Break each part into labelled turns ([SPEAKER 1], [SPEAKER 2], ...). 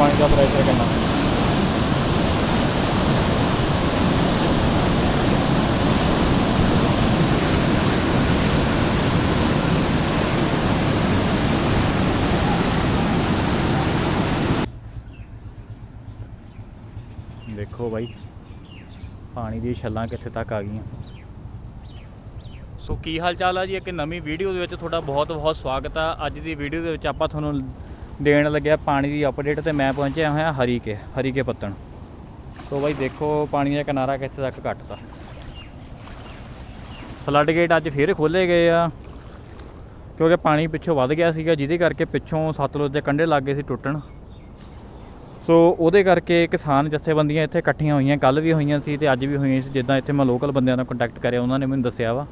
[SPEAKER 1] ਪਾਣੀ ਦਾ ਪ੍ਰੈਸ਼ਰ ਕਿੰਨਾ? ਦੇਖੋ ਬਾਈ, ਪਾਣੀ ਦੀ ਛੱਲਾਂ ਕਿੱਥੇ ਤੱਕ ਆ ਗਈਆਂ? ਸੋ ਕੀ ਹਾਲ ਚਾਲ ਆ ਜੀ? ਇੱਕ ਨਵੀਂ ਵੀਡੀਓ ਦੇ ਵਿੱਚ ਤੁਹਾਡਾ ਬਹੁਤ ਬਹੁਤ ਸਵਾਗਤ ਆ। ਅੱਜ ਦੀ ਵੀਡੀਓ ਦੇ ਵਿੱਚ ਆਪਾਂ ਤੁਹਾਨੂੰ ਦੇਣ ਲੱਗਿਆ ਪਾਣੀ ਦੀ ਅਪਡੇਟ ਤੇ ਮੈਂ ਪਹੁੰਚਿਆ ਹੋਇਆ ਹਰੀਕੇ ਹਰੀਕੇ ਪੱਤਣ। ਸੋ ਬਾਈ ਦੇਖੋ ਪਾਣੀ ਦਾ ਕਿਨਾਰਾ ਕਿੱਥੇ ਤੱਕ ਘਟਦਾ। ਫਲੱਡ ਗੇਟ ਅੱਜ ਫੇਰ ਖੋਲੇ ਗਏ ਆ। ਕਿਉਂਕਿ ਪਾਣੀ ਪਿੱਛੋਂ ਵੱਧ ਗਿਆ ਸੀਗਾ, ਜਿਹਦੇ ਕਰਕੇ ਪਿੱਛੋਂ ਸਤਲੁਜ ਦੇ ਕੰਢੇ ਲੱਗ ਗਏ ਸੀ ਟੁੱਟਣ। ਸੋ ਉਹਦੇ ਕਰਕੇ ਕਿਸਾਨ ਜਥੇਬੰਦੀਆਂ ਇੱਥੇ ਇਕੱਠੀਆਂ ਹੋਈਆਂ ਕੱਲ ਵੀ ਹੋਈਆਂ ਸੀ ਤੇ ਅੱਜ ਵੀ ਹੋਈਆਂ ਸੀ, ਜਿੱਦਾਂ ਇੱਥੇ ਮੈਂ ਲੋਕਲ ਬੰਦਿਆਂ ਨਾਲ ਕੰਟੈਕਟ ਕਰਿਆ, ਉਹਨਾਂ ਨੇ ਮੈਨੂੰ ਦੱਸਿਆ ਵਾ।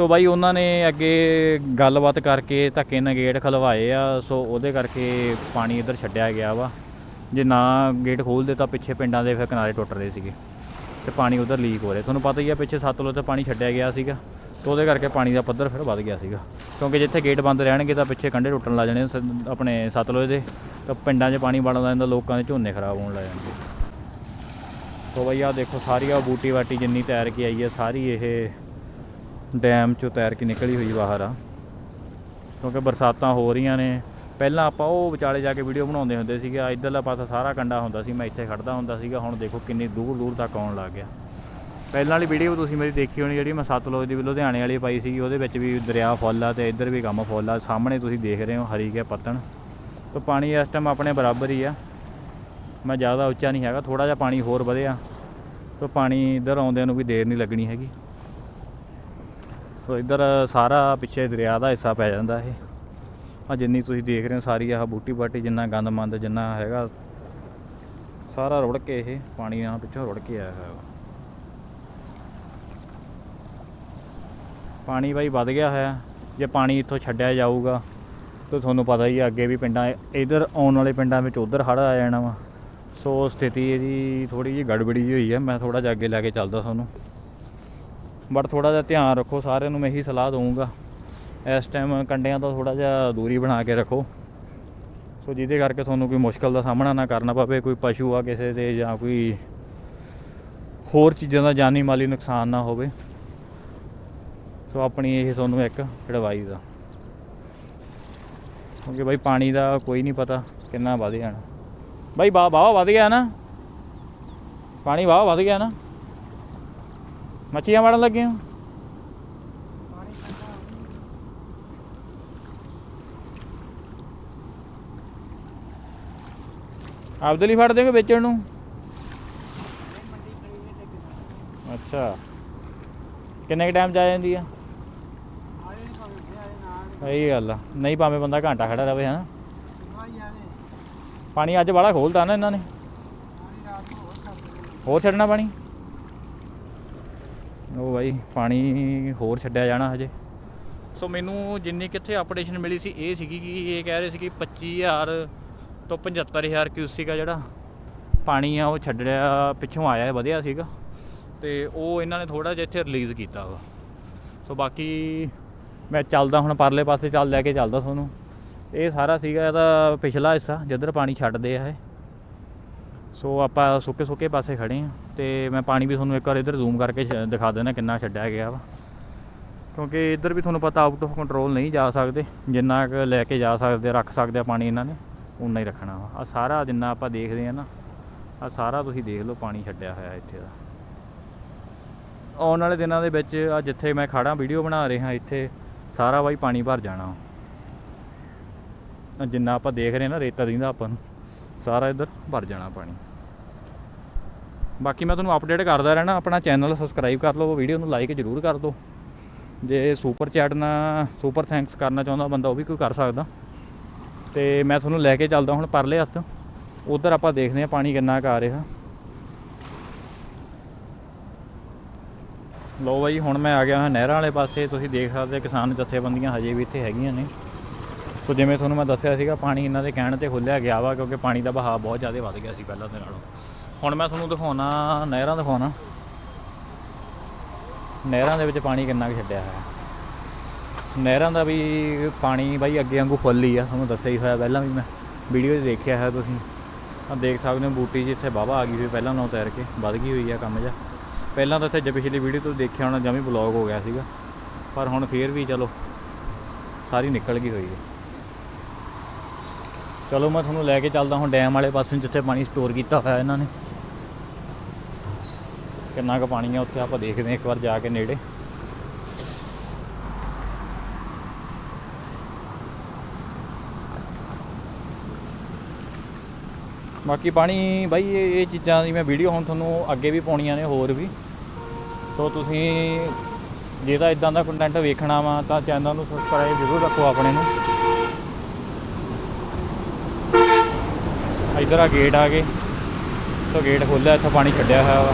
[SPEAKER 1] ਸੋ ਬਾਈ ਉਹਨਾਂ ਨੇ ਅੱਗੇ ਗੱਲਬਾਤ ਕਰਕੇ ਧੱਕੇ ਨਾਲ ਗੇਟ ਖਲਵਾਏ ਆ, ਸੋ ਉਹਦੇ ਕਰਕੇ ਪਾਣੀ ਇੱਧਰ ਛੱਡਿਆ ਗਿਆ ਵਾ। ਜੇ ਨਾ ਗੇਟ ਖੋਲਦੇ ਤਾਂ ਪਿੱਛੇ ਪਿੰਡਾਂ ਦੇ ਫਿਰ ਕਿਨਾਰੇ ਟੁੱਟ ਰਹੇ ਸੀਗੇ ਤੇ ਪਾਣੀ ਉਧਰ ਲੀਕ ਹੋ ਰਿਹਾ। ਤੁਹਾਨੂੰ ਪਤਾ ਹੀ ਆ, ਪਿੱਛੇ ਸਤਲੁਜ ਤੇ ਪਾਣੀ ਛੱਡਿਆ ਗਿਆ ਸੀਗਾ ਤੇ ਉਹਦੇ ਕਰਕੇ ਪਾਣੀ ਦਾ ਪੱਧਰ ਫਿਰ ਵੱਧ ਗਿਆ ਸੀਗਾ। ਕਿਉਂਕਿ ਜਿੱਥੇ ਗੇਟ ਬੰਦ ਰਹਿਣਗੇ ਤਾਂ ਪਿੱਛੇ ਕੰਢੇ ਟੁੱਟਣ ਲੱਗ ਜਾਣੇ ਸ- ਆਪਣੇ ਸਤਲੁਜ ਦੇ, ਤਾਂ ਪਿੰਡਾਂ 'ਚ ਪਾਣੀ ਵੜਨ ਲੱਗ ਜਾਂਦਾ, ਲੋਕਾਂ ਦੇ ਝੋਨੇ ਖਰਾਬ ਹੋਣ ਲੱਗ ਜਾਂਦੇ। ਸੋ ਬਈ ਆਹ ਦੇਖੋ, ਸਾਰੀ ਆ ਬੂਟੀ ਵਾਟੀ ਜਿੰਨੀ ਤੈਰ ਕੇ ਆਈ ਹੈ ਸਾਰੀ ਇਹ ਡੈਮ 'ਚੋਂ ਤੈਰ ਕੇ ਨਿਕਲੀ ਹੋਈ ਬਾਹਰ ਆ। ਕਿਉਂਕਿ ਬਰਸਾਤਾਂ ਹੋ ਰਹੀਆਂ ਨੇ। ਪਹਿਲਾਂ ਆਪਾਂ ਉਹ ਵਿਚਾਲੇ ਜਾ ਕੇ ਵੀਡੀਓ ਬਣਾਉਂਦੇ ਹੁੰਦੇ ਸੀਗੇ। ਆ ਇੱਧਰਲਾ ਪਾਸਾ ਸਾਰਾ ਕੰਡਾ ਹੁੰਦਾ ਸੀ। ਮੈਂ ਇੱਥੇ ਖੜਦਾ ਹੁੰਦਾ ਸੀਗਾ। ਹੁਣ ਦੇਖੋ ਕਿੰਨੀ ਦੂਰ ਦੂਰ ਤੱਕ ਆਉਣ ਲੱਗ ਗਿਆ। ਪਹਿਲਾਂ ਵਾਲੀ ਵੀਡੀਓ ਤੁਸੀਂ ਮੇਰੀ ਦੇਖੀ ਹੋਣੀ ਜਿਹੜੀ ਮੈਂ ਸਤਲੁਜ ਦੀ ਲੁਧਿਆਣੇ ਵਾਲੀ ਪਾਈ ਸੀਗੀ। ਉਹਦੇ ਵਿੱਚ ਵੀ ਦਰਿਆ ਫੁੱਲ ਆ ਤੇ ਇੱਧਰ ਵੀ ਕੰਮ ਫੁੱਲ ਆ। ਸਾਹਮਣੇ ਤੁਸੀਂ ਦੇਖ ਰਹੇ ਹੋ ਹਰੀ ਕੇ ਪੱਤਣ। ਤਾਂ ਪਾਣੀ ਇਸ ਟਾਈਮ ਆਪਣੇ ਬਰਾਬਰ ਹੀ ਆ। ਮੈਂ ਜ਼ਿਆਦਾ ਉੱਚਾ ਨਹੀਂ ਹੈਗਾ। ਥੋੜਾ ਜਿਹਾ ਪਾਣੀ ਹੋਰ ਵਧਿਆ। ਤਾਂ ਪਾਣੀ ਇੱਧਰ ਆਉਂਦਿਆਂ ਨੂੰ ਵੀ ਦੇਰ ਨਹੀਂ ਲੱਗਣੀ ਹੈਗੀ। ਸੋ ਇੱਧਰ ਸਾਰਾ ਪਿੱਛੇ ਦਰਿਆ ਦਾ ਹਿੱਸਾ ਪੈ ਜਾਂਦਾ ਇਹ। ਆ ਜਿੰਨੀ ਤੁਸੀਂ ਦੇਖ ਰਹੇ ਹੋ ਸਾਰੀ ਆਹ ਬੂਟੀ ਬਾਟੀ ਜਿੰਨਾ ਗੰਦ ਮੰਦ ਜਿੰਨਾ ਹੈਗਾ, ਸਾਰਾ ਰੁੜ ਕੇ ਇਹ ਪਾਣੀ ਨਾਲ ਪਿੱਛੋਂ ਰੁੜ ਕੇ ਆਇਆ ਹੋਇਆ। ਵਾ ਪਾਣੀ ਬਾਈ ਵੱਧ ਗਿਆ ਹੋਇਆ। ਜੇ ਪਾਣੀ ਇੱਥੋਂ ਛੱਡਿਆ ਜਾਊਗਾ, ਤਾਂ ਤੁਹਾਨੂੰ ਪਤਾ ਹੀ ਆ, ਅੱਗੇ ਵੀ ਪਿੰਡਾਂ ਇਧਰ ਆਉਣ ਵਾਲੇ ਪਿੰਡਾਂ ਵਿੱਚ ਉਧਰ ਹੜ੍ਹ ਆ ਜਾਣਾ ਵਾ। ਸੋ ਸਥਿਤੀ ਇਹਦੀ ਥੋੜੀ ਜਿਹੀ ਗੜਬੜੀ ਜਿਹੀ ਹੋਈ ਹੈ ਮੈਂ ਥੋੜਾ ਜਿਹਾ ਅੱਗੇ ਲੈ ਕੇ ਚੱਲਦਾ ਤੁਹਾਨੂੰ। ਬਟ ਥੋੜਾ ਜਿਹਾ ਧਿਆਨ ਰੱਖੋ, ਸਾਰਿਆਂ ਨੂੰ ਮੈਂ ਇਹੀ ਸਲਾਹ ਦਊਂਗਾ। ਇਸ ਟਾਈਮ ਕੰਡਿਆਂ ਤੋਂ ਥੋੜਾ ਜਿਹਾ ਦੂਰੀ ਬਣਾ ਕੇ ਰੱਖੋ। ਸੋ ਜਿਹਦੇ ਕਰਕੇ ਤੁਹਾਨੂੰ ਕੋਈ ਮੁਸ਼ਕਲ ਦਾ ਸਾਹਮਣਾ ਨਾ ਕਰਨਾ ਪਵੇ, ਕੋਈ ਪਸ਼ੂ ਆ ਕਿਸੇ ਦੇ ਜਾਂ ਕੋਈ ਹੋਰ ਚੀਜ਼ਾਂ ਦਾ ਜਾਨੀ ਮਾਲੀ ਨੁਕਸਾਨ ਨਾ ਹੋਵੇ। ਸੋ ਆਪਣੀ ਇਹ ਤੁਹਾਨੂੰ ਇੱਕ ਐਡਵਾਈਸ ਆ। ਕਿਉਂਕਿ ਬਾਈ ਪਾਣੀ ਦਾ ਕੋਈ ਨਹੀਂ ਪਤਾ ਕਿੰਨਾ ਵਧ ਜਾਣਾ ਬਾਈ ਵਾਹ ਵਾਹ ਵਧ ਗਿਆ ਨਾ। ਪਾਣੀ ਵਾਹ ਵਧ ਗਿਆ ਨਾ। ਮੱਛੀਆਂ ਮਾਰਨ ਲੱਗੇ ਹੋ? ਆਪਦੇ ਲਈ ਫੜ ਦੇਗੇ ਵੇਚਣ ਨੂੰ? ਅੱਛਾ। ਕਿੰਨੇ ਕ ਟਾਈਮ ਜਾ ਜਾਂਦੀ ਆ? ਸਹੀ ਗੱਲ ਆ। ਨਹੀਂ ਭਾਵੇਂ ਬੰਦਾ ਘੰਟਾ ਖੜਾ ਰਵੇ, ਹਨਾ? ਪਾਣੀ ਅੱਜ ਬੜਾ ਖੋਲਦਾ ਨਾ ਇਹਨਾਂ ਨੇ। ਹੋਰ ਛੱਡਣਾ ਪਾਣੀ? ਉਹ ਬਾਈ ਪਾਣੀ ਹੋਰ ਛੱਡਿਆ ਜਾਣਾ ਹਜੇ। ਸੋ ਮੈਨੂੰ ਜਿੰਨੀ ਕਿੱਥੇ ਅਪਡੇਸ਼ਨ ਮਿਲੀ ਸੀ ਇਹ ਸੀਗੀ ਕਿ ਇਹ ਕਹਿ ਰਹੇ ਸੀ ਕਿ 25000 ਤੋਂ 75000 ਕਿਊਸਿਕ ਆ ਜਿਹੜਾ। ਪਾਣੀ ਆ ਉਹ ਛੱਡਿਆ ਪਿੱਛੋਂ ਆਇਆ ਹੈ, ਵਧਿਆ ਸੀਗਾ। ਤੇ ਉਹ ਇਹਨਾਂ ਨੇ ਥੋੜਾ ਜਿਹਾ ਇੱਥੇ ਰਿਲੀਜ਼ ਕੀਤਾ ਵਾ। ਸੋ ਬਾਕੀ ਮੈਂ ਚੱਲਦਾ ਹੁਣ ਪਰਲੇ ਪਾਸੇ ਚੱਲ ਲੈ ਕੇ ਚੱਲਦਾ ਤੁਹਾਨੂੰ। ਇਹ ਸਾਰਾ ਸੀਗਾ ਇਹਦਾ ਪਿਛਲਾ ਹਿੱਸਾ ਜਿੱਧਰ ਪਾਣੀ ਛੱਡਦੇ ਆ ਇਹ। ਸੋ ਆਪਾਂ ਸੁੱਕੇ ਸੁੱਕੇ ਪਾਸੇ ਖੜੇ ਆ ਤੇ ਮੈਂ ਪਾਣੀ ਵੀ ਤੁਹਾਨੂੰ ਇੱਕ ਵਾਰ ਇੱਧਰ ਜ਼ੂਮ ਕਰਕੇ ਦਿਖਾ ਦੇਣਾ ਕਿੰਨਾ ਛੱਡਿਆ ਗਿਆ ਵਾ। ਕਿਉਂਕਿ ਇੱਧਰ ਵੀ ਤੁਹਾਨੂੰ ਪਤਾ ਆਊਟ ਆਫ ਕੰਟਰੋਲ ਨਹੀਂ ਜਾ ਸਕਦੇ, ਜਿੰਨਾ ਕੁ ਲੈ ਕੇ ਜਾ ਸਕਦੇ ਰੱਖ ਸਕਦੇ ਆ ਪਾਣੀ ਇਹਨਾਂ ਨੇ ਉਨਾ ਹੀ ਰੱਖਣਾ ਵਾ। ਆ ਸਾਰਾ ਜਿੰਨਾ ਆਪਾਂ ਦੇਖਦੇ ਆ ਨਾ ਆ ਸਾਰਾ ਤੁਸੀਂ ਦੇਖ ਲਓ ਪਾਣੀ ਛੱਡਿਆ ਹੋਇਆ ਇੱਥੇ ਦਾ। ਆਉਣ ਵਾਲੇ ਦਿਨਾਂ ਦੇ ਵਿੱਚ ਆ ਜਿੱਥੇ ਮੈਂ ਖੜਾ ਵੀਡੀਓ ਬਣਾ ਰਿਹਾ, ਇੱਥੇ ਸਾਰਾ ਬਾਈ ਪਾਣੀ ਭਰ ਜਾਣਾ ਆਹ ਜਿੰਨਾ ਆਪਾਂ ਦੇਖ ਰਹੇ ਨਾ ਰੇਤਾ ਦਿੰਦਾ ਆਪਾਂ ਨੂੰ। ਸਾਰਾ ਇੱਧਰ ਭਰ ਜਾਣਾ ਪਾਣੀ। ਬਾਕੀ ਮੈਂ ਤੁਹਾਨੂੰ ਅਪਡੇਟ ਕਰਦਾ ਰਹਿਣਾ, ਆਪਣਾ ਚੈਨਲ ਸਬਸਕ੍ਰਾਈਬ ਕਰ ਲਓ ਵੀਡੀਓ ਨੂੰ ਲਾਈਕ ਜ਼ਰੂਰ ਕਰ ਦਿਓ। ਜੇ ਸੁਪਰ ਚੈਟ ਨਾਲ ਸੁਪਰ ਥੈਂਕਸ ਕਰਨਾ ਚਾਹੁੰਦਾ ਬੰਦਾ, ਉਹ ਵੀ ਕੋਈ ਕਰ ਸਕਦਾ। ਤੇ ਮੈਂ ਤੁਹਾਨੂੰ ਲੈ ਕੇ ਚੱਲਦਾ ਹੁਣ ਪਰਲੇ ਹੱਥ। ਉਧਰ ਆਪਾਂ ਦੇਖਦੇ ਹਾਂ ਪਾਣੀ ਕਿੰਨਾ ਕੁ ਆ ਰਿਹਾ। ਲੋ ਬਾਈ, ਹੁਣ ਮੈਂ ਆ ਗਿਆ ਹਾਂ ਨਹਿਰਾਂ ਵਾਲੇ ਪਾਸੇ। ਤੁਸੀਂ ਦੇਖ ਸਕਦੇ ਕਿਸਾਨ ਜਥੇਬੰਦੀਆਂ ਹਜੇ ਵੀ ਇੱਥੇ ਹੈਗੀਆਂ ਨੇ। ਸੋ ਜਿਵੇਂ ਤੁਹਾਨੂੰ ਮੈਂ ਦੱਸਿਆ ਸੀਗਾ, ਪਾਣੀ ਇਹਨਾਂ ਦੇ ਕਹਿਣ ਤੇ ਖੁੱਲਿਆ ਗਿਆ ਵਾ, ਕਿਉਂਕਿ ਪਾਣੀ ਦਾ ਬਹਾਅ ਬਹੁਤ ਜ਼ਿਆਦਾ ਵੱਧ ਗਿਆ ਸੀ ਪਹਿਲਾਂ ਦੇ ਨਾਲੋਂ। ਹੁਣ ਮੈਂ ਤੁਹਾਨੂੰ ਦਿਖਾਉਣਾ, ਨਹਿਰਾਂ ਦਿਖਾਉਣਾ। ਨਹਿਰਾਂ ਦੇ ਵਿੱਚ ਪਾਣੀ ਕਿੰਨਾ ਕੁ ਛੱਡਿਆ ਹੋਇਆ। ਨਹਿਰਾਂ ਦਾ ਵੀ ਪਾਣੀ ਬਾਈ ਅੱਗੇ ਵਾਂਗੂ ਫੁੱਲ ਹੀ ਆ, ਤੁਹਾਨੂੰ ਦੱਸਿਆ ਹੀ ਹੋਇਆ ਪਹਿਲਾਂ ਵੀ ਮੈਂ ਵੀਡੀਓ 'ਚ ਦੇਖਿਆ ਹੈ ਤੁਸੀਂ। ਆ ਦੇਖ ਸਕਦੇ ਹੋ ਬੂਟੀ ਜਿੱਥੇ ਵਾਹਵਾ ਆ ਗਈ ਹੋਈ ਪਹਿਲਾਂ ਨਾਲੋਂ ਤੈਰ ਕੇ, ਵੱਧ ਗਈ ਹੋਈ ਆ ਕੰਮ ਜਿਹਾ। ਪਹਿਲਾਂ ਤਾਂ ਇੱਥੇ ਜੇ ਪਿਛਲੀ ਵੀਡੀਓ ਤੋਂ ਦੇਖਿਆ ਹੋਣਾ ਜਮੀ ਬਲੌਗ ਹੋ ਗਿਆ ਸੀਗਾ। ਪਰ ਹੁਣ ਫੇਰ ਵੀ ਚਲੋ, ਸਾਰੀ ਨਿਕਲ ਗਈ ਹੋਈ ਹੈ ਚਲੋ ਮੈਂ ਤੁਹਾਨੂੰ ਲੈ ਕੇ ਚੱਲਦਾ ਹੁਣ ਡੈਮ ਵਾਲੇ ਪਾਸੇ ਨੂੰ ਜਿੱਥੇ ਪਾਣੀ ਸਟੋਰ ਕੀਤਾ ਹੋਇਆ ਇਹਨਾਂ ਨੇ। ਕਿੰਨਾ ਕੁ ਪਾਣੀ ਆ ਉੱਥੇ ਆਪਾਂ ਦੇਖਦੇ ਹਾਂ ਇੱਕ ਵਾਰ ਜਾ ਕੇ ਨੇੜੇ। ਬਾਕੀ ਪਾਣੀ ਬਾਈ, ਇਹ ਇਹ ਚੀਜ਼ਾਂ ਦੀ ਮੈਂ ਵੀਡੀਓ ਹੁਣ ਤੁਹਾਨੂੰ ਅੱਗੇ ਵੀ ਪਾਉਣੀਆਂ ਨੇ ਹੋਰ ਵੀ। ਸੋ ਤੁਸੀਂ ਜੇ ਤਾਂ ਇਦਾਂ ਦਾ ਕੰਟੈਂਟ ਵੇਖਣਾ ਵਾ ਤਾਂ ਚੈਨਲ ਨੂੰ ਸਬਸਕ੍ਰਾਈਬ ਜ਼ਰੂਰ ਰੱਖੋ ਆਪਣੇ ਨੂੰ। ਇਧਰ ਆ ਗੇਟ ਆ ਗਏ ਸੋ ਗੇਟ ਖੋਲ੍ਹਿਆ ਇੱਥੇ ਪਾਣੀ ਛੱਡਿਆ ਹੋਇਆ ਵਾ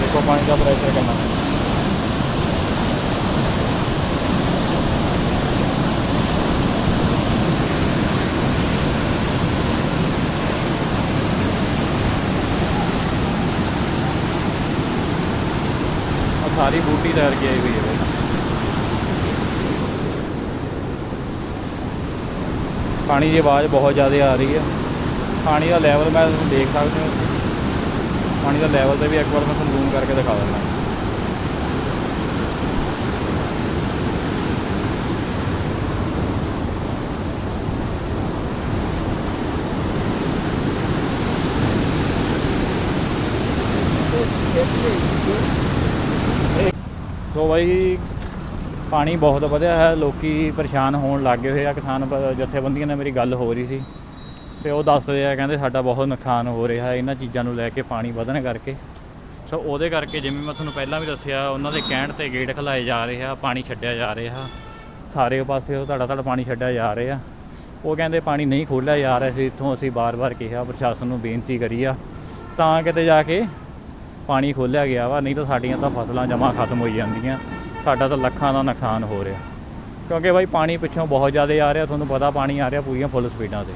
[SPEAKER 1] ਦੇਖੋ ਪਾਣੀ ਦਾ ਪ੍ਰੈਸ਼ਰ ਕਿੰਨਾ ਆ ਸਾਰੀ ਬੂਟੀ ਤੈਰ ਕੇ ਆਈ ਹੋਈ ਹੈ ਬਾਈ ਪਾਣੀ ਦੀ ਆਵਾਜ਼ ਬਹੁਤ ਜ਼ਿਆਦਾ ਆ ਰਹੀ ਹੈ। ਪਾਣੀ ਦਾ ਲੈਵਲ ਮੈਂ ਤੁਸੀਂ ਦੇਖ ਸਕਦੇ ਹੋ। ਪਾਣੀ ਦਾ ਲੈਵਲ ਤੇ ਵੀ ਇੱਕ ਵਾਰ ਮੈਂ ਤੁਹਾਨੂੰ ਜ਼ੂਮ ਕਰਕੇ ਦਿਖਾ ਦਿੰਦਾ ਸੋ ਬਾਈ ਪਾਣੀ ਬਹੁਤ ਵਧਿਆ ਹੈ, ਲੋਕੀ ਪਰੇਸ਼ਾਨ ਹੋਣ ਲੱਗ ਗਏ ਹੋਏ ਆ, ਕਿਸਾਨ ਪ- ਜਥੇਬੰਦੀਆਂ ਨਾਲ ਮੇਰੀ ਗੱਲ ਹੋ ਰਹੀ ਸੀ। ਤੇ ਉਹ ਦੱਸਦੇ ਆ, ਕਹਿੰਦੇ ਸਾਡਾ ਬਹੁਤ ਨੁਕਸਾਨ ਹੋ ਰਿਹਾ ਇਹਨਾਂ ਚੀਜ਼ਾਂ ਨੂੰ ਲੈ ਕੇ ਪਾਣੀ ਵਧਣ ਕਰਕੇ। ਸੋ ਉਹਦੇ ਕਰਕੇ ਜਿਵੇਂ ਮੈਂ ਤੁਹਾਨੂੰ ਪਹਿਲਾਂ ਵੀ ਦੱਸਿਆ, ਉਹਨਾਂ ਦੇ ਕਹਿਣ ਤੇ ਗੇਟ ਖਲਾਏ ਜਾ ਰਹੇ ਆ, ਪਾਣੀ ਛੱਡਿਆ ਜਾ ਰਿਹਾ। ਸਾਰੇ ਪਾਸੇ ਉਹ ਧੜਾ ਧੜ ਪਾਣੀ ਛੱਡਿਆ ਜਾ ਰਿਹਾ ਉਹ ਕਹਿੰਦੇ ਪਾਣੀ ਨਹੀਂ ਖੋਲ੍ਹਿਆ ਜਾ ਰਿਹਾ ਸੀ ਇੱਥੋਂ ਅਸੀਂ ਬਾਰ-ਬਾਰ ਕਿਹਾ, ਪ੍ਰਸ਼ਾਸਨ ਨੂੰ ਬੇਨਤੀ ਕਰੀ ਆ। ਤਾਂ ਕਿਤੇ ਜਾ ਕੇ ਪਾਣੀ ਖੋਲ੍ਹਿਆ ਗਿਆ ਵਾ, ਨਹੀਂ ਤਾਂ ਸਾਡੀਆਂ ਤਾਂ ਫਸਲਾਂ ਜਮਾ ਖਤਮ ਹੋਈ ਜਾਂਦੀਆਂ। ਸਾਡਾ ਤਾਂ ਲੱਖਾਂ ਦਾ ਨੁਕਸਾਨ ਹੋ ਰਿਹਾ। ਕਿਉਂਕਿ ਬਾਈ ਪਾਣੀ ਪਿੱਛੋਂ ਬਹੁਤ ਜ਼ਿਆਦਾ ਆ ਰਿਹਾ, ਤੁਹਾਨੂੰ ਪਤਾ ਪਾਣੀ ਆ ਰਿਹਾ ਪੂਰੀਆਂ ਫੁੱਲ ਸਪੀਡਾਂ ਤੇ।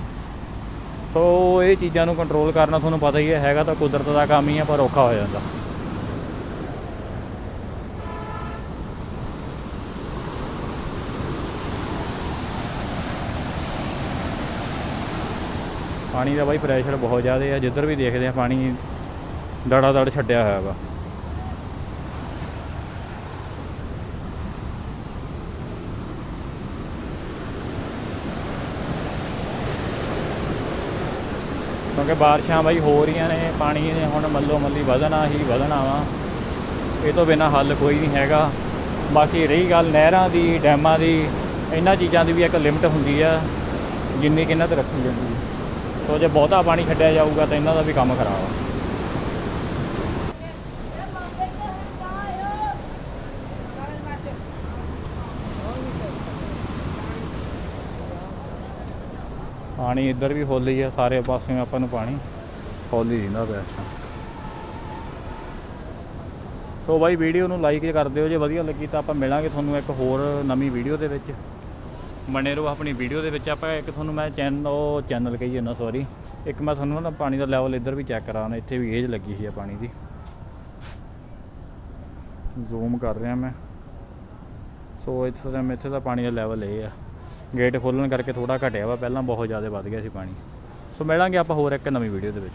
[SPEAKER 1] ਸੋ ਇਹ ਚੀਜ਼ਾਂ ਨੂੰ ਕੰਟਰੋਲ ਕਰਨਾ ਤੁਹਾਨੂੰ ਪਤਾ ਹੀ ਹੈ, ਹੈਗਾ ਤਾਂ ਕੁਦਰਤ ਦਾ ਕੰਮ ਹੀ ਹੈ ਪਰ ਔਖਾ ਹੋ ਜਾਂਦਾ। ਪਾਣੀ ਦਾ ਬਾਈ ਪ੍ਰੈਸ਼ਰ ਬਹੁਤ ਜ਼ਿਆਦਾ ਹੈ ਜਿੱਧਰ ਵੀ ਦੇਖਦੇ ਆ, ਪਾਣੀ ਦੜਾ ਦੜ ਛੱਡਿਆ ਹੋਇਆ ਵਾ। ਕਿਉਂਕਿ ਬਾਰਿਸ਼ਾਂ ਬਾਈ ਹੋ ਰਹੀਆਂ ਨੇ, ਪਾਣੀ ਨੇ ਹੁਣ ਮੱਲੋ ਮੱਲੀ ਵਧਣਾ ਹੀ ਵਧਣਾ ਵਾ। ਇਹ ਤੋਂ ਬਿਨਾ ਹੱਲ ਕੋਈ ਨਹੀਂ ਹੈਗਾ। ਬਾਕੀ ਰਹੀ ਗੱਲ ਨਹਿਰਾਂ ਦੀ, ਡੈਮਾਂ ਦੀ, ਇਹਨਾਂ ਚੀਜ਼ਾਂ ਦੀ ਵੀ ਇੱਕ ਲਿਮਟ ਹੁੰਦੀ ਆ, ਜਿੰਨੀ ਕਿ ਇਹਨਾਂ ਤੇ ਰੱਖੀ ਜਾਂਦੀ ਹੈ ਸੋ ਜੇ ਬਹੁਤਾ ਪਾਣੀ ਛੱਡਿਆ ਜਾਊਗਾ ਤਾਂ ਇਹਨਾਂ ਦਾ ਵੀ ਕੰਮ ਖਰਾਬ ਆ। ਪਾਣੀ ਇੱਧਰ ਵੀ ਫੁੱਲ ਹੀ ਆ ਸਾਰੇ ਪਾਸੇ ਆਪਾਂ ਨੂੰ ਪਾਣੀ। ਫੁੱਲ ਹੀ ਰਹਿੰਦਾ ਪਿਆ ਸੋ ਬਾਈ ਵੀਡੀਓ ਨੂੰ ਲਾਈਕ ਕਰ ਦਿਓ ਜੇ ਵਧੀਆ ਲੱਗੀ ਤਾਂ ਆਪਾਂ ਮਿਲਾਂਗੇ ਤੁਹਾਨੂੰ ਇੱਕ ਹੋਰ ਨਵੀਂ ਵੀਡੀਓ ਦੇ ਵਿੱਚ। ਬਣੇ ਰਹੋ ਆਪਣੀ ਵੀਡੀਓ ਦੇ ਵਿੱਚ। ਆਪਾਂ ਇੱਕ ਤੁਹਾਨੂੰ ਮੈਂ ਚੈਨਲ ਉਹ ਚੈਨਲ ਕਹੀ ਜਾਂਦਾ ਸੌਰੀ ਇੱਕ ਮੈਂ ਤੁਹਾਨੂੰ ਨਾ ਪਾਣੀ ਦਾ ਲੈਵਲ ਇੱਧਰ ਵੀ ਚੈੱਕ ਕਰਾਉਣਾ ਇੱਥੇ ਵੀ ਏਜ ਲੱਗੀ ਸੀ ਆ ਪਾਣੀ ਦੀ। ਜ਼ੂਮ ਕਰ ਰਿਹਾ ਮੈਂ। ਸੋ ਇੱਥੇ ਦਾ ਇੱਥੇ ਦਾ ਪਾਣੀ ਦਾ ਲੈਵਲ ਇਹ ਆ। ਗੇਟ ਖੋਲਣ ਕਰਕੇ ਥੋੜਾ ਘਟਿਆ ਵਾ, ਪਹਿਲਾਂ ਬਹੁਤ ਜ਼ਿਆਦਾ ਵੱਧ ਗਿਆ ਸੀ ਪਾਣੀ। ਸੋ ਮਿਲਾਂਗੇ ਆਪਾਂ ਹੋਰ ਇੱਕ ਨਵੀਂ ਵੀਡੀਓ ਦੇ ਵਿੱਚ।